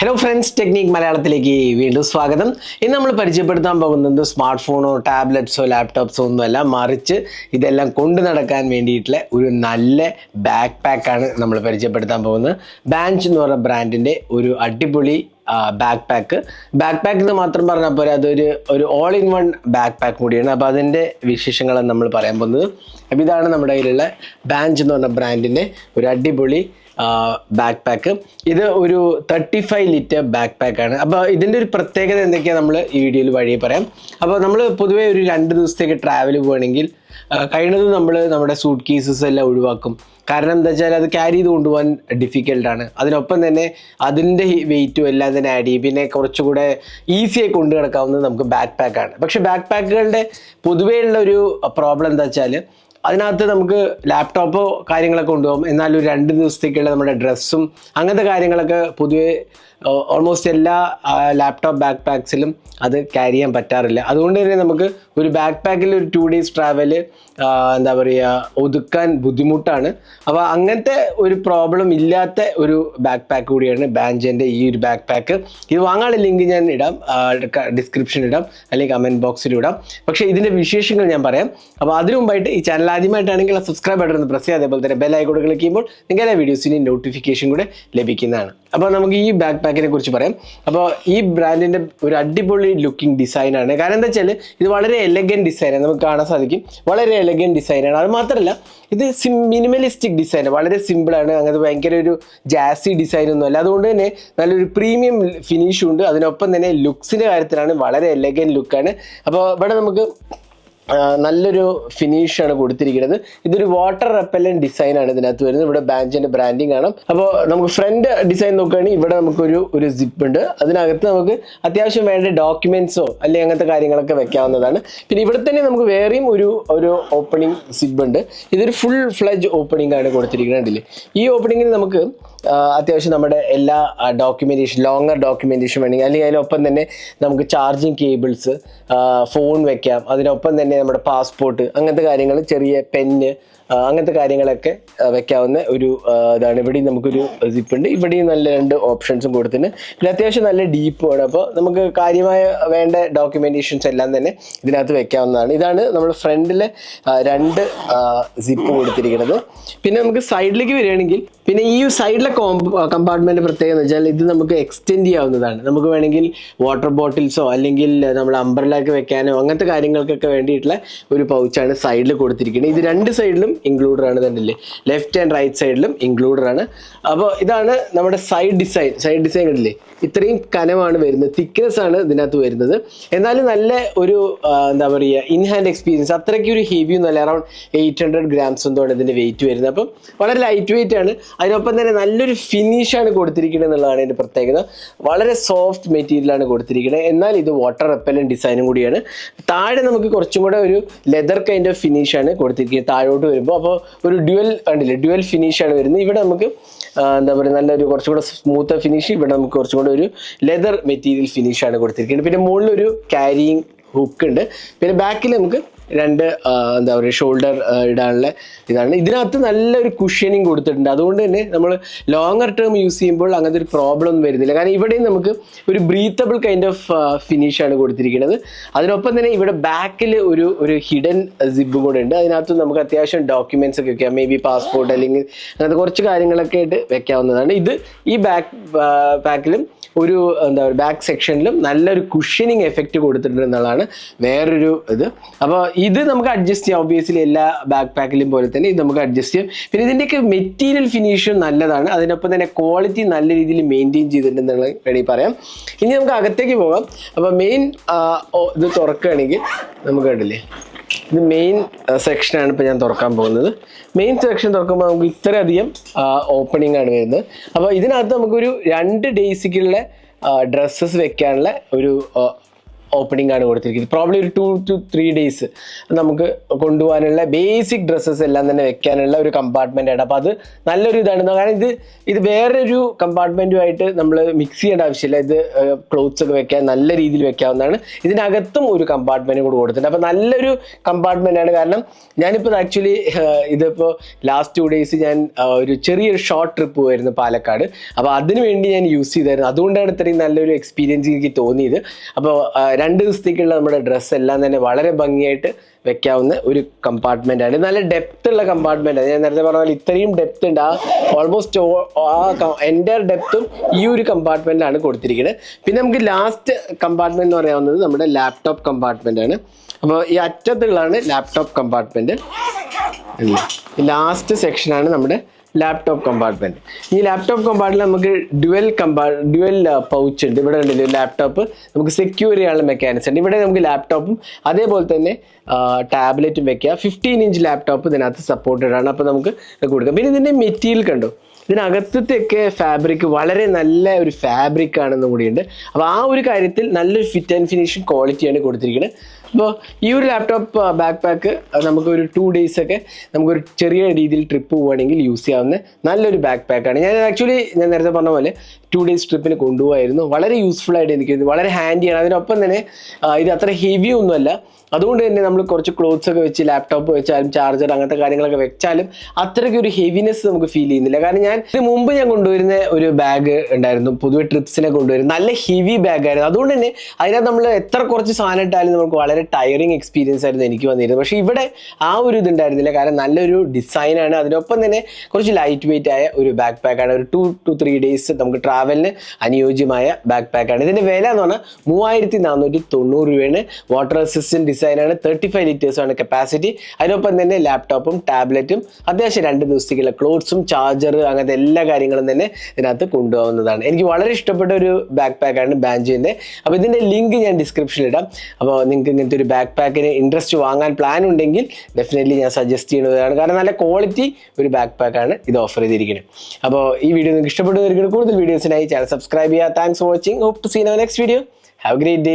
Hello friends technique മലയാളത്തിലേക്ക് വീണ്ടും സ്വാഗതം. ഇന്ന് നമ്മൾ പരിചയപ്പെടുത്താൻ പോകുന്നത് സ്മാർട്ട് ഫോണോ ടാബ്ലറ്റ്സോ ലാപ്ടോപ്സോ ഒന്നുമല്ല. മറിച്ച് ഇതെല്ലാം കൊണ്ടു നടക്കാൻ വേണ്ടിയിട്ടുള്ള ഒരു നല്ല ബാക്ക് പാക്കാണ് നമ്മൾ പരിചയപ്പെടുത്താൻ പോകുന്നത്. ബാഞ്ച് എന്ന് പറയുന്ന ബ്രാൻഡിന്റെ ഒരു അടിപൊളി ബാക്ക് പാക്ക് ബാക്ക് പാക്ക് എന്ന് മാത്രം പറഞ്ഞാൽ പോരാ അതൊരു ഒരു all in one back pack കൂടിയാണ്. അപ്പോൾ അതിന്റെ വിശേഷങ്ങളാണ് നമ്മൾ പറയാൻ പോകുന്നത്. അപ്പോൾ ഇതാണ് നമ്മുടെ കയ്യിലുള്ള ബാഞ്ച് എന്ന് പറഞ്ഞ ബ്രാൻഡിന്റെ ഒരു അടിപൊളി ബാക്ക് പാക്ക് ഇത് ഒരു തേർട്ടി ഫൈവ് ലിറ്റർ ബാക്ക് പാക്കാണ് അപ്പോൾ ഇതിന്റെ ഒരു പ്രത്യേകത എന്തൊക്കെയാണ് നമ്മൾ ഈ വീഡിയോയിൽ വഴി പറയാം. അപ്പോൾ നമ്മൾ പൊതുവേ ഒരു രണ്ട് ദിവസത്തേക്ക് ട്രാവൽ കഴിയുന്നത് കഴിയുന്നതും നമ്മൾ നമ്മുടെ സൂട്ട് കേസസ് എല്ലാം ഒഴിവാക്കും. കാരണം എന്താ വെച്ചാൽ അത് ക്യാരി ചെയ്ത് കൊണ്ടുപോകാൻ ഡിഫിക്കൽട്ടാണ് അതിനൊപ്പം തന്നെ അതിന്റെ വെയിറ്റും എല്ലാം തന്നെ ആഡ് ചെയ്യും. പിന്നെ കുറച്ചുകൂടെ ഈസിയായി കൊണ്ടു കിടക്കാവുന്നത് നമുക്ക് ബാക്ക് പാക്കാണ് പക്ഷേ ബാക്ക് പാക്കുകളുടെ പൊതുവേ ഉള്ള ഒരു പ്രോബ്ലം എന്താ വെച്ചാൽ അതിനകത്ത് നമുക്ക് ലാപ്ടോപ്പോ കാര്യങ്ങളൊക്കെ കൊണ്ടുപോകും. എന്നാൽ രണ്ട് ദിവസത്തേക്കുള്ള നമ്മുടെ ഡ്രസ്സും അങ്ങനത്തെ കാര്യങ്ങളൊക്കെ പൊതുവേ ഓൾമോസ്റ്റ് എല്ലാ ലാപ്ടോപ്പ് ബാക്ക് പാക്സിലും അത് ക്യാരി ചെയ്യാൻ പറ്റാറില്ല. അതുകൊണ്ട് തന്നെ നമുക്ക് ഒരു ബാക്ക് പാക്കിൽ ഒരു ടു ഡേയ്സ് ട്രാവൽ എന്താ പറയുക ഒതുക്കാൻ ബുദ്ധിമുട്ടാണ്. അപ്പോൾ അങ്ങനത്തെ ഒരു പ്രോബ്ലം ഇല്ലാത്ത ഒരു ബാക്ക് പാക്ക് കൂടിയാണ് ബാൻജന്റെ ഈ ഒരു ബാക്ക് പാക്ക് ഇത് വാങ്ങാനുള്ള ലിങ്ക് ഞാൻ ഇടാം. ഡിസ്ക്രിപ്ഷൻ ഇടാം. അല്ലെങ്കിൽ കമന്റ് ബോക്സിൽ ഇടാം. പക്ഷേ ഇതിന്റെ വിശേഷങ്ങൾ ഞാൻ പറയാം. അപ്പോൾ അതിനു മുമ്പായിട്ട് ഈ ചാനൽ ആദ്യമായിട്ടാണെങ്കിൽ സബ്സ്ക്രൈബ് ബട്ടൺ പ്രസ് ചെയ്യുക. അതേപോലെ തന്നെ ബെൽ ഐക്കോട്ട് ക്ലിക്ക് ചെയ്യുമ്പോൾ നിങ്ങൾ എല്ലാ വീഡിയോസിന് നോട്ടിഫിക്കേഷൻ കൂടെ ലഭിക്കുന്നതാണ്. അപ്പോൾ നമുക്ക് ഈ ബാക്ക് പാക്കിനെ കുറിച്ച് പറയാം. അപ്പോൾ ഈ ബ്രാൻഡിന്റെ ഒരു അടിപൊളി ലുക്കിംഗ് ഡിസൈനാണ് കാരണം എന്താ വെച്ചാൽ ഇത് വളരെ എലഗന്റ് ഡിസൈനാണ് നമുക്ക് കാണാൻ സാധിക്കും. വളരെ എലഗന്റ് ഡിസൈനാണ് അത് മാത്രമല്ല ഇത് സിം മിനിമലിസ്റ്റിക് ഡിസൈൻ വളരെ സിമ്പിളാണ് അങ്ങനത്തെ ഭയങ്കര ഒരു ജാസി ഡിസൈൻ ഒന്നും അല്ല. അതുകൊണ്ട് തന്നെ നല്ലൊരു പ്രീമിയം ഫിനിഷും ഉണ്ട്. അതിനൊപ്പം തന്നെ ലുക്സിന്റെ കാര്യത്തിലാണ് വളരെ എലഗന്റ് ലുക്കാണ് അപ്പോൾ ഇവിടെ നമുക്ക് നല്ലൊരു ഫിനിഷാണ് കൊടുത്തിരിക്കുന്നത്. ഇതൊരു വാട്ടർ റെപ്പലൻ ഡിസൈൻ ആണ് ഇതിനകത്ത് വരുന്നത്. ഇവിടെ ബാഞ്ചിന്റെ ബ്രാൻഡിങ് ആണ്. അപ്പോൾ നമുക്ക് ഫ്രണ്ട് ഡിസൈൻ നോക്കുകയാണെങ്കിൽ ഇവിടെ നമുക്കൊരു ഒരു സിപ്പ് ഉണ്ട്. അതിനകത്ത് നമുക്ക് അത്യാവശ്യം വേണ്ട ഡോക്യുമെന്റ്സോ അല്ലെങ്കിൽ അങ്ങനത്തെ കാര്യങ്ങളൊക്കെ വെക്കാവുന്നതാണ്. പിന്നെ ഇവിടെ തന്നെ നമുക്ക് വേറെയും ഒരു ഒരു ഓപ്പണിംഗ് സിപ്പ് ഉണ്ട്. ഇതൊരു ഫുൾ ഫ്ലജ് ഓപ്പണിംഗ് ആണ് കൊടുത്തിരിക്കുന്നത്. ഈ ഓപ്പണിങ്ങിൽ നമുക്ക് അത്യാവശ്യം നമ്മുടെ എല്ലാ ഡോക്യുമെന്റേഷൻ ലോങ്ങർ ഡോക്യുമെന്റേഷൻ വേണമെങ്കിൽ അല്ലെങ്കിൽ അതിനൊപ്പം തന്നെ നമുക്ക് ചാർജിങ് കേബിൾസ് ഫോൺ വെക്കാം. അതിനൊപ്പം തന്നെ നമ്മുടെ പാസ്പോർട്ട് അങ്ങനത്തെ കാര്യങ്ങൾ ചെറിയ പെന്ന് അങ്ങനത്തെ കാര്യങ്ങളൊക്കെ വെക്കാവുന്ന ഒരു ഇതാണ്. ഇവിടെയും നമുക്കൊരു സിപ്പ് ഉണ്ട്. ഇവിടെയും നല്ല രണ്ട് ഓപ്ഷൻസും കൊടുത്തിട്ടുണ്ട് പിന്നെ അത്യാവശ്യം നല്ല ഡീപ്പുമാണ് അപ്പോൾ നമുക്ക് കാര്യമായ വേണ്ട ഡോക്യുമെന്റേഷൻസ് എല്ലാം തന്നെ ഇതിനകത്ത് വെക്കാവുന്നതാണ്. ഇതാണ് നമ്മൾ ഫ്രണ്ടിൽ രണ്ട് സിപ്പ് കൊടുത്തിരിക്കുന്നത്. പിന്നെ നമുക്ക് സൈഡിലേക്ക് വരികയാണെങ്കിൽ പിന്നെ ഈ സൈഡിലെ കമ്പാർട്ട്മെന്റ് പ്രത്യേകത എന്ന് വെച്ചാൽ ഇത് നമുക്ക് എക്സ്റ്റെൻഡ് ചെയ്യാവുന്നതാണ്. നമുക്ക് വേണമെങ്കിൽ വാട്ടർ ബോട്ടിൽസോ അല്ലെങ്കിൽ നമ്മൾ അംബ്രലൊക്കെ വെക്കാനോ അങ്ങനത്തെ കാര്യങ്ങൾക്കൊക്കെ വേണ്ടിയിട്ടുള്ള ഒരു പൗച്ചാണ് സൈഡിൽ കൊടുത്തിരിക്കുന്നത്. ഇത് രണ്ട് സൈഡിലും ഇൻക്ലൂഡഡ് ആണ് കണ്ടില്ലേ ലെഫ്റ്റ് ആൻഡ് റൈറ്റ് സൈഡിലും ഇൻക്ലൂഡഡ് ആണ്. അപ്പോൾ ഇതാണ് നമ്മുടെ സൈഡ് ഡിസൈൻ സൈഡ് ഡിസൈൻ കണ്ടില്ലേ? ഇത്രയും കനമാണ് വരുന്നത്. തിക്നെസ് ആണ് ഇതിനകത്ത് വരുന്നത്. എന്നാലും നല്ല ഒരു എന്താ പറയുക ഇൻ ഹാൻഡ് എക്സ്പീരിയൻസ് അത്രയ്ക്ക് ഒരു ഹെവി ഒന്നും അല്ല. അറൗണ്ട് എയ്റ്റ് ഹൺഡ്രഡ് ഗ്രാംസ് എന്തോണ് ഇതിന്റെ വെയിറ്റ് വരുന്നത്. അപ്പം വളരെ ലൈറ്റ് വെയിറ്റ് ആണ്. അതിനൊപ്പം തന്നെ നല്ലൊരു ഫിനിഷാണ് കൊടുത്തിരിക്കുന്നത് എന്നുള്ളതാണ് ഇതിന്റെ പ്രത്യേകത. വളരെ സോഫ്റ്റ് മെറ്റീരിയലാണ് കൊടുത്തിരിക്കുന്നത്. എന്നാൽ ഇത് വാട്ടർ റെപ്പലൻ ഡിസൈനും കൂടിയാണ്. താഴെ നമുക്ക് കുറച്ചും കൂടെ ഒരു ലെതർ കൈൻഡ് ഓഫ് ഫിനിഷാണ് കൊടുത്തിരിക്കുന്നത്. താഴോട്ട് വരുമ്പോൾ അപ്പോൾ ഒരു ഡ്യുവൽ കണ്ടില്ലേ ഡ്യുവൽ ഫിനിഷാണ് വരുന്നത്. ഇവിടെ നമുക്ക് എന്താ പറയുക നല്ലൊരു കുറച്ചും കൂടെ സ്മൂത്ത് ഫിനിഷ് ഇവിടെ നമുക്ക് കുറച്ചും കൂടെ ഒരു ലെതർ മെറ്റീരിയൽ ഫിനിഷാണ് കൊടുത്തിരിക്കുന്നത്. പിന്നെ മുകളിൽ ഒരു ക്യാരിയിങ് ഹുക്ക് ഉണ്ട്. പിന്നെ ബാക്കിൽ നമുക്ക് രണ്ട് എന്താ പറയുക ഷോൾഡർ ഇടാനുള്ള ഇതാണ്. ഇതിനകത്ത് നല്ലൊരു കുഷ്യനിങ് കൊടുത്തിട്ടുണ്ട്. അതുകൊണ്ട് തന്നെ നമ്മൾ ലോങ്ങർ ടേം യൂസ് ചെയ്യുമ്പോൾ അങ്ങനത്തെ ഒരു പ്രോബ്ലം ഒന്നും വരുന്നില്ല. കാരണം ഇവിടെയും നമുക്ക് ഒരു ബ്രീത്തബിൾ കൈൻഡ് ഓഫ് ഫിനിഷാണ് കൊടുത്തിരിക്കുന്നത്. അതിനൊപ്പം തന്നെ ഇവിടെ ബാക്കിൽ ഒരു ഒരു ഹിഡൻ സിബ് കൂടെ ഉണ്ട്. അതിനകത്ത് നമുക്ക് അത്യാവശ്യം ഡോക്യുമെന്റ്സ് ഒക്കെ വെക്കാം. മേ ബി പാസ്പോർട്ട് അല്ലെങ്കിൽ അങ്ങനത്തെ കുറച്ച് കാര്യങ്ങളൊക്കെ ആയിട്ട് വെക്കാവുന്നതാണ്. ഇത് ഈ ബാക്ക് പാക്കിലും ഒരു എന്താ പറയുക ബാക്ക് സെക്ഷനിലും നല്ലൊരു കുഷ്യനിങ് എഫക്റ്റ് കൊടുത്തിട്ടുണ്ട് എന്നുള്ളതാണ് വേറൊരു ഇത്. അപ്പോൾ ഇത് നമുക്ക് അഡ്ജസ്റ്റ് ചെയ്യാം. ഒബിയസ്ലി എല്ലാ ബാക്ക് പാക്കിലും പോലെ തന്നെ ഇത് നമുക്ക് അഡ്ജസ്റ്റ് ചെയ്യാം. പിന്നെ ഇതിന്റെയൊക്കെ മെറ്റീരിയൽ ഫിനിഷും നല്ലതാണ്. അതിനൊപ്പം തന്നെ ക്വാളിറ്റി നല്ല രീതിയിൽ മെയിന്റെയിൻ ചെയ്തിട്ടുണ്ടെന്നുള്ള വേണമെങ്കിൽ പറയാം. ഇനി നമുക്ക് അകത്തേക്ക് പോകാം. അപ്പോൾ മെയിൻ ഇത് തുറക്കുകയാണെങ്കിൽ നമുക്ക് കണ്ടില്ലേ? ഇത് മെയിൻ സെക്ഷനാണ് ഇപ്പോൾ ഞാൻ തുറക്കാൻ പോകുന്നത്. മെയിൻ സെക്ഷൻ തുറക്കുമ്പോൾ നമുക്ക് ഇത്രയധികം ഓപ്പണിംഗ് ആണ് വരുന്നത്. അപ്പോൾ ഇതിനകത്ത് നമുക്കൊരു രണ്ട് ഡേയ്സിക്കുള്ള ഡ്രസ്സസ് വെക്കാനുള്ള ഒരു ഓപ്പണിംഗ് ആണ് കൊടുത്തിരിക്കുന്നത്. പ്രോബ്ലി ഒരു ടു ടു ത്രീ ഡേയ്സ് നമുക്ക് കൊണ്ടുപോകാനുള്ള ബേസിക് ഡ്രസ്സസ് എല്ലാം തന്നെ വെക്കാനുള്ള ഒരു കമ്പാർട്ട്മെന്റ് ആണ്. അപ്പോൾ അത് നല്ലൊരു ഇതാണ്. കാരണം ഇത് ഇത് വേറൊരു കമ്പാർട്ട്മെന്റുമായിട്ട് നമ്മൾ മിക്സ് ചെയ്യേണ്ട ആവശ്യമില്ല. ഇത് ക്ലോത്ത്സ് ഒക്കെ വെക്കാൻ നല്ല രീതിയിൽ വെക്കാവുന്നതാണ്. ഇതിനകത്തും ഒരു കമ്പാർട്ട്മെന്റ് കൂടി കൊടുത്തിട്ടുണ്ട്. അപ്പോൾ നല്ലൊരു കമ്പാർട്ട്മെന്റ് ആണ്. കാരണം ഞാനിപ്പോൾ ആക്ച്വലി ഇതിപ്പോൾ ലാസ്റ്റ് ടു ഡേയ്സ് ഞാൻ ഒരു ചെറിയൊരു ഷോർട്ട് ട്രിപ്പ് പോയിരുന്നു പാലക്കാട്. അപ്പോൾ അതിനുവേണ്ടി ഞാൻ യൂസ് ചെയ്തായിരുന്നു. അതുകൊണ്ടാണ് ഇത്രയും നല്ലൊരു എക്സ്പീരിയൻസ് എനിക്ക് തോന്നിയത്. അപ്പോൾ രണ്ട് ദിവസത്തേക്കുള്ള നമ്മുടെ ഡ്രസ്സ് എല്ലാം തന്നെ വളരെ ഭംഗിയായിട്ട് വെക്കാവുന്ന ഒരു കമ്പാർട്ട്മെന്റ് ആണ്. നല്ല ഡെപ്ത് ഉള്ള കമ്പാർട്ട്മെന്റ് ഞാൻ നേരത്തെ പറഞ്ഞ പോലെ ഇത്രയും ഡെപ്ത് ഉണ്ട്. ആ ഓൾമോസ്റ്റ് ആ എന്റെ ഡെപ്തും ഈ ഒരു കമ്പാർട്ട്മെന്റിലാണ് കൊടുത്തിരിക്കുന്നത് പിന്നെ നമുക്ക് ലാസ്റ്റ് കമ്പാർട്ട്മെന്റ് എന്ന് പറയാവുന്നത് നമ്മുടെ ലാപ്ടോപ്പ് കമ്പാർട്ട്മെന്റ് ആണ്. അപ്പോൾ ഈ അറ്റത്തുള്ളതാണ് ലാപ്ടോപ്പ് കമ്പാർട്ട്മെന്റ് ലാസ്റ്റ് സെക്ഷനാണ് നമ്മുടെ ലാപ്ടോപ്പ് കമ്പാർട്ട്മെന്റ് ഈ ലാപ്ടോപ്പ് കമ്പാർട്ട്മെന്റ് നമുക്ക് ഡ്യുവൽ കമ്പാ ഡ്യുവൽ പൗച്ച് ഉണ്ട്. ഇവിടെ ഉണ്ടല്ലോ ലാപ്ടോപ്പ് നമുക്ക് സെക്യൂർ ചെയ്യാനുള്ള മെക്കാനിക്സ് ഉണ്ട്. ഇവിടെ നമുക്ക് ലാപ്ടോപ്പും അതേപോലെ തന്നെ ടാബ്ലറ്റും വെക്കുക ഫിഫ്റ്റീൻ ഇഞ്ച് ലാപ്ടോപ്പ് ഇതിനകത്ത് സപ്പോർട്ടഡ് ആണ് അപ്പോൾ നമുക്ക് കൊടുക്കാം. പിന്നെ ഇതിന്റെ മെറ്റീരിയൽ കണ്ടു? ഇതിനകത്തൊക്കെ ഫാബ്രിക് വളരെ നല്ല ഒരു ഫാബ്രിക് ആണെന്നും കൂടിയുണ്ട്. അപ്പോൾ ആ ഒരു കാര്യത്തിൽ നല്ലൊരു ഫിറ്റ് ആൻഡ് ഫിനിഷിംഗ് ക്വാളിറ്റിയാണ് കൊടുത്തിരിക്കുന്നത് അപ്പോൾ ഈ ഒരു ലാപ്ടോപ്പ് ബാക്ക് പാക്ക് നമുക്കൊരു ടു ഡേയ്സ് ഒക്കെ നമുക്കൊരു ചെറിയ രീതിയിൽ ട്രിപ്പ് പോവുകയാണെങ്കിൽ യൂസ് ചെയ്യാവുന്ന നല്ലൊരു ബാക്ക് പാക്കാണ് ഞാൻ ആക്ച്വലി ഞാൻ നേരത്തെ പറഞ്ഞ പോലെ ടു ഡേയ്സ് ട്രിപ്പിന് കൊണ്ടുപോകായിരുന്നു. വളരെ യൂസ്ഫുൾ ആയിട്ട് എനിക്ക് വളരെ ഹാൻഡിയാണ് അതിനൊപ്പം തന്നെ ഇത് അത്ര ഹെവി ഒന്നുമല്ല. അതുകൊണ്ട് തന്നെ നമ്മൾ കുറച്ച് ക്ലോത്ത്സ് ഒക്കെ വെച്ച് ലാപ്ടോപ്പ് വെച്ചാലും ചാർജർ അങ്ങനത്തെ കാര്യങ്ങളൊക്കെ വെച്ചാലും അത്രയ്ക്ക് ഒരു ഹെവിനെസ് നമുക്ക് ഫീൽ ചെയ്യുന്നില്ല. കാരണം ഞാൻ ഇതിന് മുമ്പ് ഞാൻ കൊണ്ടുവരുന്ന ഒരു ബാഗ് ഉണ്ടായിരുന്നു. പൊതുവെ ട്രിപ്സിനെ കൊണ്ടുവരും നല്ല ഹെവി ബാഗായിരുന്നു അതുകൊണ്ട് തന്നെ അതിനകത്ത് നമ്മൾ എത്ര കുറച്ച് സാധനം ഇട്ടാലും നമുക്ക് വളരെ ടയറിങ് എക്സ്പീരിയൻസ് ആയിരുന്നു എനിക്ക് വന്നിരുന്നത്. പക്ഷേ ഇവിടെ ആ ഒരു ഇത് ഉണ്ടായിരുന്നില്ല കാരണം നല്ലൊരു ഡിസൈനാണ് അതിനൊപ്പം തന്നെ കുറച്ച് ലൈറ്റ് വെയിറ്റ് ആയ ഒരു ബാക്ക് പാക്കാണ് ഒരു ടു ടു ത്രീ ഡേയ്സ് നമുക്ക് ട്രാവലിന് അനുയോജ്യമായ ബാക്ക് പാക്കാണ് ഇതിന്റെ വില എന്ന് പറഞ്ഞാൽ മൂവായിരത്തി നാനൂറ്റി തൊണ്ണൂറ് രൂപയാണ്. വാട്ടർ റെസിസ്റ്റന്റ് ഡിസൈനാണ് തേർട്ടി ഫൈവ് ലിറ്റേഴ്സ് ആണ് കപ്പാസിറ്റി അതിനൊപ്പം തന്നെ ലാപ്ടോപ്പും ടാബ്ലറ്റും അത്യാവശ്യം രണ്ട് ദിവസത്തേക്കുള്ള ക്ലോത്ത്സും ചാർജർ അങ്ങനത്തെ എല്ലാ കാര്യങ്ങളും തന്നെ ഇതിനകത്ത് കൊണ്ടുപോകുന്നതാണ്. എനിക്ക് വളരെ ഇഷ്ടപ്പെട്ട ഒരു ബാക്ക് പാക്കാണ് ബാൻജിന്റെ അപ്പോൾ ഇതിന്റെ ലിങ്ക് ഞാൻ ഡിസ്ക്രിപ്ഷനിൽ ഇടാം. അപ്പോൾ നിങ്ങൾക്ക് ഇങ്ങനത്തെ ഒരു ബാക്ക് പാക്കിന് ഇൻട്രസ്റ്റ് വാങ്ങാൻ പ്ലാൻ ഉണ്ടെങ്കിൽ ഡെഫിനറ്റ്ലി ഞാൻ സജസ്റ്റ് ചെയ്യുന്നതാണ്. കാരണം നല്ല ക്വാളിറ്റി ഒരു ബാക്ക് പാക്കാണ് ഇത് ഓഫർ ചെയ്തിരിക്കുന്നത്. അപ്പോൾ ഈ വീഡിയോ നിങ്ങൾക്ക് ഇഷ്ടപ്പെട്ടു കൂടുതൽ വീഡിയോസിനായി ചാനൽ സബ്സ്ക്രൈബ് ചെയ്യുക. Thanks for watching hope to our next video have great day